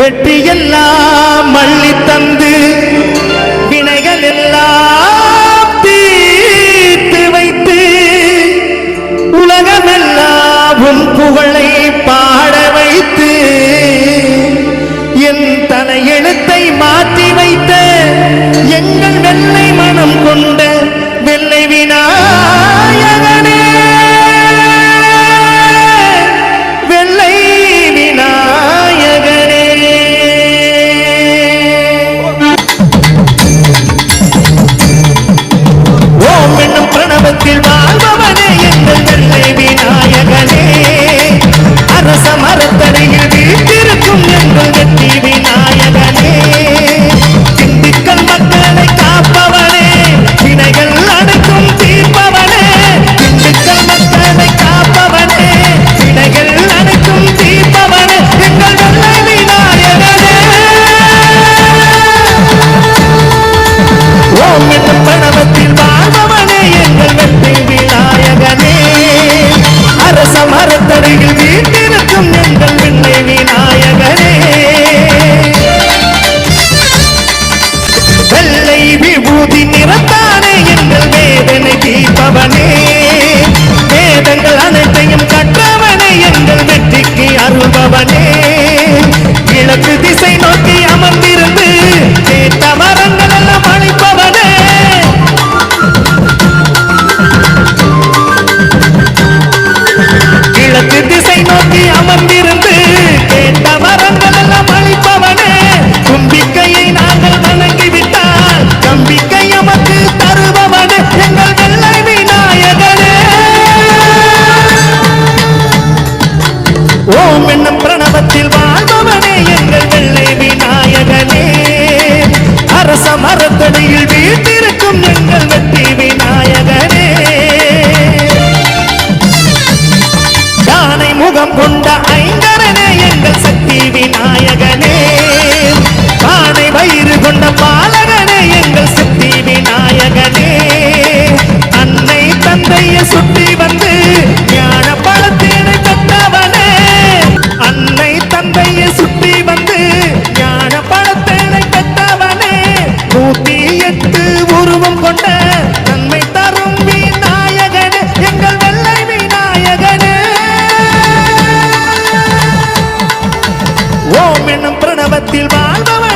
வெற்றியெல்லாம் மல்லி தந்து வினைகள் எல்லாம் தீர்த்து வைத்து உலகமெல்லாம் புகழை ഭാരത്തടയിൽ വീട്ടിലും ഞങ്ങൾ. கிராமத்தில் வாழ்பவனே எங்கள் வெள்ளை விநாயகனே. அரச மரத்தடியில் என்னும் பிரணவத்தில் வாழ்பவன்